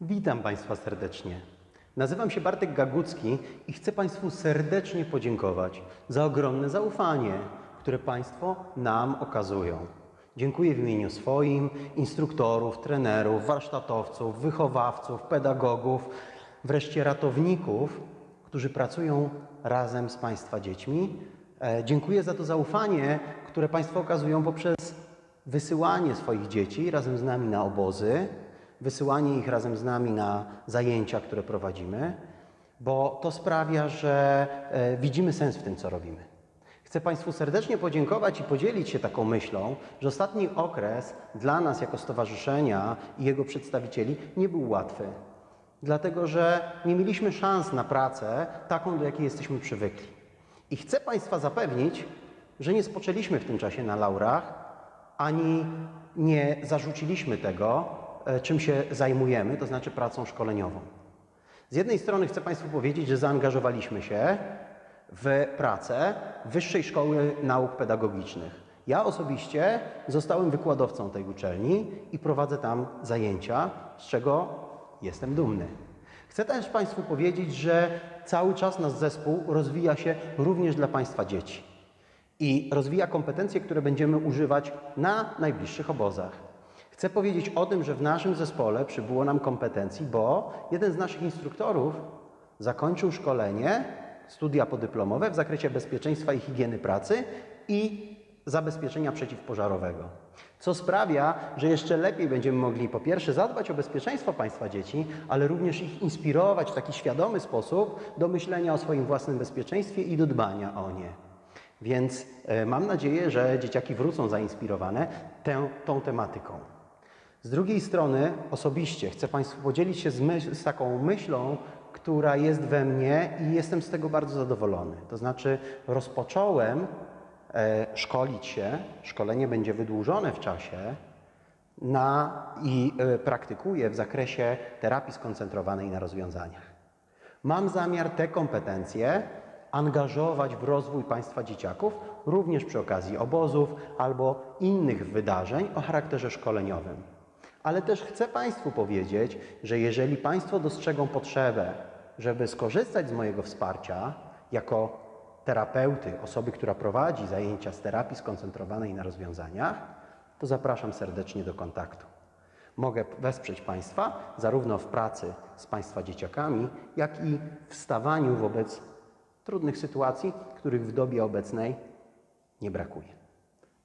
Witam Państwa serdecznie. Nazywam się Bartek Gagucki i chcę Państwu serdecznie podziękować za ogromne zaufanie, które Państwo nam okazują. Dziękuję w imieniu swoim, instruktorów, trenerów, warsztatowców, wychowawców, pedagogów, wreszcie ratowników, którzy pracują razem z Państwa dziećmi. E, Dziękuję za to zaufanie, które Państwo okazują poprzez wysyłanie swoich dzieci razem z nami na obozy, wysyłanie ich razem z nami na zajęcia, które prowadzimy, bo to sprawia, że e, widzimy sens w tym, co robimy. Chcę Państwu serdecznie podziękować i podzielić się taką myślą, że ostatni okres dla nas jako stowarzyszenia i jego przedstawicieli nie był łatwy. Dlatego, że nie mieliśmy szans na pracę taką, do jakiej jesteśmy przywykli. I chcę Państwa zapewnić, że nie spoczęliśmy w tym czasie na laurach, ani nie zarzuciliśmy tego, czym się zajmujemy, to znaczy pracą szkoleniową. Z jednej strony chcę Państwu powiedzieć, że zaangażowaliśmy się w pracę Wyższej Szkoły Nauk Pedagogicznych. Ja osobiście zostałem wykładowcą tej uczelni i prowadzę tam zajęcia, z czego jestem dumny. Chcę też Państwu powiedzieć, że cały czas nasz zespół rozwija się również dla Państwa dzieci i rozwija kompetencje, które będziemy używać na najbliższych obozach. Chcę powiedzieć o tym, że w naszym zespole przybyło nam kompetencji, bo jeden z naszych instruktorów zakończył szkolenie, studia podyplomowe w zakresie bezpieczeństwa i higieny pracy i zabezpieczenia przeciwpożarowego. Co sprawia, że jeszcze lepiej będziemy mogli po pierwsze zadbać o bezpieczeństwo Państwa dzieci, ale również ich inspirować w taki świadomy sposób do myślenia o swoim własnym bezpieczeństwie i do dbania o nie. Więc e, mam nadzieję, że dzieciaki wrócą zainspirowane tę, tą tematyką. Z drugiej strony, osobiście chcę Państwu podzielić się z, myśl, z taką myślą, która jest we mnie i jestem z tego bardzo zadowolony. To znaczy, rozpocząłem e, szkolić się, szkolenie będzie wydłużone w czasie na, i e, praktykuję w zakresie terapii skoncentrowanej na rozwiązaniach. Mam zamiar te kompetencje angażować w rozwój państwa dzieciaków, również przy okazji obozów albo innych wydarzeń o charakterze szkoleniowym. Ale też chcę Państwu powiedzieć, że jeżeli Państwo dostrzegą potrzebę, żeby skorzystać z mojego wsparcia jako terapeuty, osoby, która prowadzi zajęcia z terapii skoncentrowanej na rozwiązaniach, to zapraszam serdecznie do kontaktu. Mogę wesprzeć Państwa zarówno w pracy z Państwa dzieciakami, jak i w stawaniu wobec trudnych sytuacji, których w dobie obecnej nie brakuje.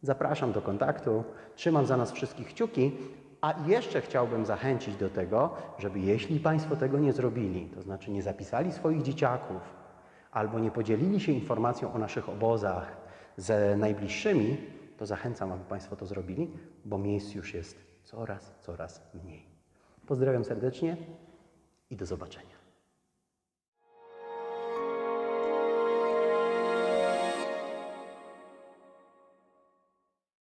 Zapraszam do kontaktu, trzymam za nas wszystkich kciuki, a jeszcze chciałbym zachęcić do tego, żeby jeśli Państwo tego nie zrobili, to znaczy nie zapisali swoich dzieciaków albo nie podzielili się informacją o naszych obozach z najbliższymi, to zachęcam, aby Państwo to zrobili, bo miejsc już jest coraz, coraz mniej. Pozdrawiam serdecznie i do zobaczenia.